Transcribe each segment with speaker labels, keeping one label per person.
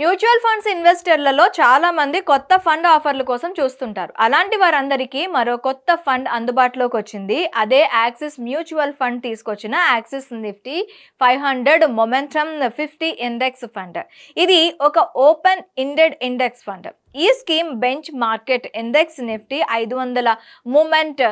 Speaker 1: Mutual funds ఇన్వెస్టర్లలో చాలామంది కొత్త fund ఆఫర్ల కోసం చూస్తుంటారు. అలాంటి వారందరికీ మరో కొత్త ఫండ్ అందుబాటులోకి వచ్చింది. అదే యాక్సిస్ మ్యూచువల్ ఫండ్ తీసుకొచ్చిన Axis Nifty five hundred momentum fifty index fund. ఇది ఒక ఓపెన్ ఇండెడ్ ఇండెక్స్ ఫండ్. ఈ scheme bench market index Nifty ఐదు వందల మూమెంట్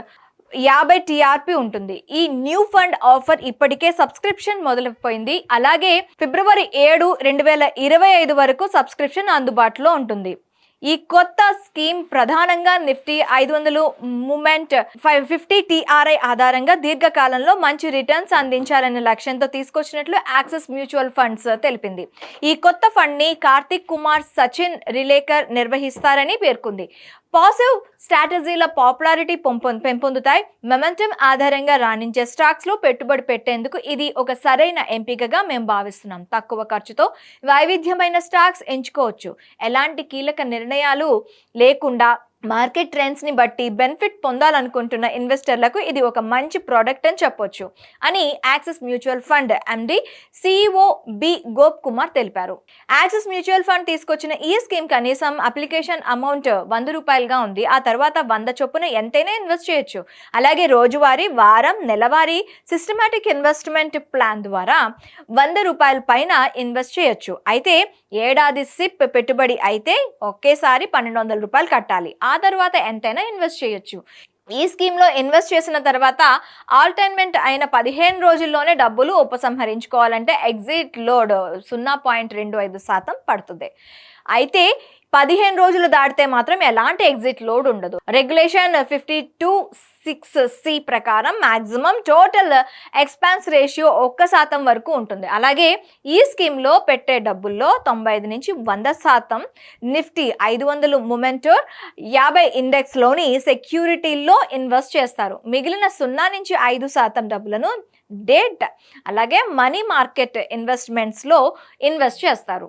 Speaker 1: యాభై టీఆర్పీ ఉంటుంది. ఈ న్యూ ఫండ్ ఆఫర్ ఇప్పటికే సబ్స్క్రిప్షన్ మొదలైపోయింది. అలాగే ఫిబ్రవరి ఏడు రెండు వేల ఇరవై ఐదు వరకు సబ్స్క్రిప్షన్ అందుబాటులో ఉంటుంది. ఈ కొత్త స్కీమ్ ప్రధానంగా నిఫ్టీ ఐదు వందలు మూమెంట్ ఫైవ్ ఫిఫ్టీ టీఆర్ఐ ఆధారంగా దీర్ఘకాలంలో మంచి రిటర్న్స్ అందించాలనే లక్ష్యంతో తీసుకొచ్చినట్లు యాక్సిస్ మ్యూచువల్ ఫండ్స్ తెలిపింది. ఈ కొత్త ఫండ్ని కార్తిక్ కుమార్ సచిన్ రిలేకర్ నిర్వహిస్తారని పేర్కొంది. Positive స్ట్రాటజీల popularity పొంపొ- పెంపొందుతాయి. మెమెంటమ్ ఆధారంగా రాణించే స్టాక్స్లో పెట్టుబడి పెట్టేందుకు ఇది ఒక సరైన ఎంపికగా మేము భావిస్తున్నాం. తక్కువ ఖర్చుతో వైవిధ్యమైన స్టాక్స్ ఎంచుకోవచ్చు. ఎలాంటి కీలక నిర్ణయాలు లేకుండా మార్కెట్ ట్రెండ్స్ని బట్టి బెనిఫిట్ పొందాలనుకుంటున్న ఇన్వెస్టర్లకు ఇది ఒక మంచి ప్రోడక్ట్ అని చెప్పొచ్చు అని Axis mutual fund MD CEO B Gop Kumar తెలిపారు. యాక్సిస్ మ్యూచువల్ ఫండ్ తీసుకొచ్చిన ఈ స్కీమ్ కనీసం అప్లికేషన్ అమౌంట్ వంద రూపాయలుగా ఉంది. ఆ తర్వాత వంద చొప్పున ఎంతైనా ఇన్వెస్ట్ చేయొచ్చు. అలాగే రోజువారీ వారం నెలవారీ సిస్టమాటిక్ ఇన్వెస్ట్మెంట్ ప్లాన్ ద్వారా వంద రూపాయల పైన ఇన్వెస్ట్ చేయొచ్చు. అయితే ఏడాది సిప్ పెట్టుబడి అయితే ఒకేసారి పన్నెండు వందల రూపాయలు కట్టాలి. ఆ తర్వాత ఎంతైనా ఇన్వెస్ట్ చేయొచ్చు. ఈ స్కీమ్లో ఇన్వెస్ట్ చేసిన తర్వాత ఆల్టైన్మెంట్ అయిన పదిహేను రోజుల్లోనే డబ్బులు ఉపసంహరించుకోవాలంటే ఎగ్జిట్ లోడ్ సున్నా పాయింట్ రెండు ఐదు శాతం పడుతుంది. అయితే పదిహేను రోజులు దాటితే మాత్రం ఎలాంటి ఎగ్జిట్ లోడ్ ఉండదు. Regulation fifty two six C ప్రకారం మ్యాక్సిమం టోటల్ ఎక్స్పాన్స్ రేషియో ఒక్క శాతం వరకు ఉంటుంది. అలాగే ఈ స్కీమ్లో పెట్టే డబ్బుల్లో తొంభై ఐదు నుంచి వంద శాతం నిఫ్టీ ఐదు వందలు మొమెంటోర్ యాభై ఇండెక్స్లోని సెక్యూరిటీల్లో ఇన్వెస్ట్ చేస్తారు. మిగిలిన సున్నా నుంచి ఐదు శాతం డబ్బులను డేట్ అలాగే మనీ మార్కెట్ ఇన్వెస్ట్మెంట్స్లో ఇన్వెస్ట్ చేస్తారు.